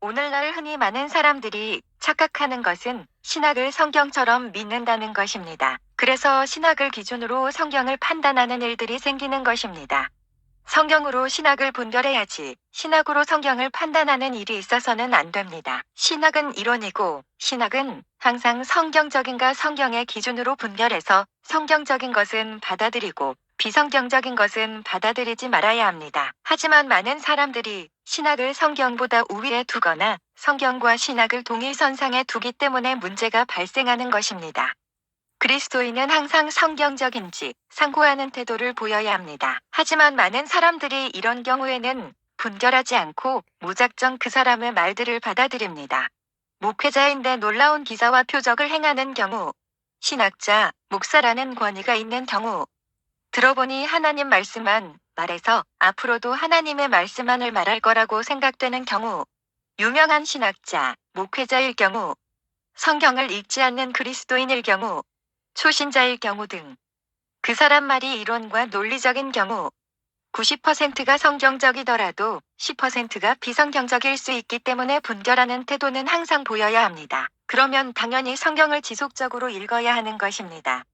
오늘날 흔히 많은 사람들이 착각하는 것은 신학을 성경처럼 믿는다는 것입니다. 그래서 신학을 기준으로 성경을 판단하는 일들이 생기는 것입니다. 성경으로 신학을 분별해야지 신학으로 성경을 판단하는 일이 있어서는 안 됩니다. 신학은 이론이고 신학은 항상 성경적인가 성경의 기준으로 분별해서 성경적인 것은 받아들이고 비성경적인 것은 받아들이지 말아야 합니다. 하지만 많은 사람들이 신학을 성경보다 우위에 두거나 성경과 신학을 동일선상에 두기 때문에 문제가 발생하는 것입니다. 그리스도인은 항상 성경적인지 상고하는 태도를 보여야 합니다. 하지만 많은 사람들이 이런 경우에는 분별하지 않고 무작정 그 사람의 말들을 받아들입니다. 목회자인데 놀라운 기사와 표적을 행하는 경우, 신학자, 목사라는 권위가 있는 경우, 들어보니 하나님 말씀만 말해서 앞으로도 하나님의 말씀만을 말할 거라고 생각되는 경우, 유명한 신학자, 목회자일 경우, 성경을 읽지 않는 그리스도인일 경우, 초신자일 경우 등. 그 사람 말이 이론과 논리적인 경우 90%가 성경적이더라도 10%가 비성경적일 수 있기 때문에 분별하는 태도는 항상 보여야 합니다. 그러면 당연히 성경을 지속적으로 읽어야 하는 것입니다.